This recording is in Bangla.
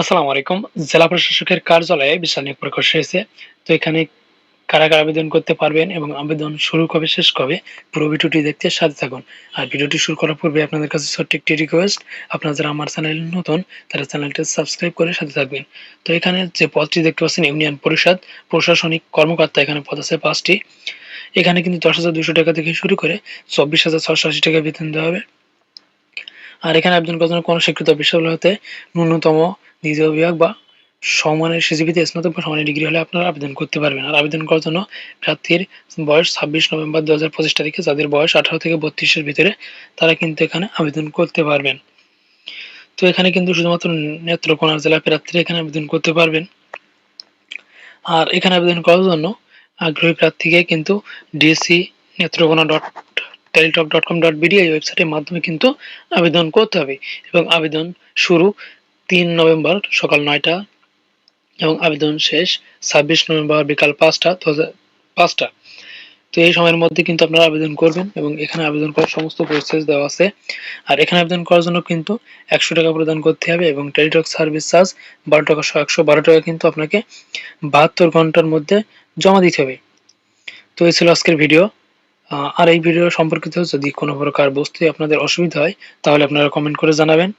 আসসালামু আলাইকুম। জেলা প্রশাসকের কার্যালয়ে বিশাল নিয়োগ প্রকাশ হয়েছে। তো এখানে কারা কারা আবেদন করতে পারবেন এবং আবেদন শুরু কবে, শেষ কবে, পুরো ভিডিওটি দেখতে সাথে থাকুন। আর ভিডিওটি শুরু করার পূর্বে আপনাদের কাছে ছোট্ট একটি রিকোয়েস্ট আপনারা যারা আমার চ্যানেল নতুন, তারা চ্যানেলটি সাবস্ক্রাইব করে সাথে থাকবেন। তো এখানে যে পদটি দেখতে পাচ্ছেন, ইউনিয়ন পরিষদ প্রশাসনিক কর্মকর্তা, এখানে পদ আছে পাঁচটি। এখানে কিন্তু দশ হাজার দুশো টাকা থেকে শুরু করে চব্বিশ হাজার ছশো আশি টাকা বেতন দেওয়া হবে। আর এখানে আবেদন করার জন্য কোনো স্বীকৃত বিশ্ববিদ্যালয় হতে ন্যূনতম দ্বিতীয় বিভাগ বা সমানের সিজিপিতে স্নাতক বা সমানের ডিগ্রি হলে আপনারা আবেদন করতে পারবেন। আর আবেদন করার জন্য প্রার্থীর বয়স ছাব্বিশ নভেম্বর দু হাজার পঁচিশ তারিখে, যাদের বয়স আঠারো থেকে বত্রিশের ভিতরে, তারা কিন্তু এখানে আবেদন করতে পারবেন। তো এখানে কিন্তু শুধুমাত্র নেত্রকোনা জেলা প্রার্থীরা এখানে আবেদন করতে পারবেন। আর এখানে আবেদন করার জন্য আগ্রহী প্রার্থীকে কিন্তু DC Netrokona dot Teletalk dot com dot BD এই ওয়েবসাইটের মাধ্যমে কিন্তু আবেদন করতে হবে এবং আবেদন শুরু তিন নভেম্বর সকাল নয়টা এবং আবেদন শেষ ছাব্বিশ নভেম্বর বিকাল পাঁচটা, দু পাঁচটা। তো এই সময়ের মধ্যে কিন্তু আপনারা আবেদন করবেন এবং এখানে আবেদন করার সমস্ত প্রসেস দেওয়া আছে। আর এখানে আবেদন করার জন্য কিন্তু একশো টাকা প্রদান করতে হবে এবং টেলিটক সার্ভিস চার্জ বারো টাকা একশো বারো টাকা কিন্তু আপনাকে বাহাত্তর ঘণ্টার মধ্যে জমা দিতে হবে। তো এই ছিল আজকের ভিডিও আর এই ভিডিও সম্পর্কিত যদি কোনো প্রকার বস্তুই আপনাদের অসুবিধা হয়, তাহলে আপনারা কমেন্ট করে জানাবেন।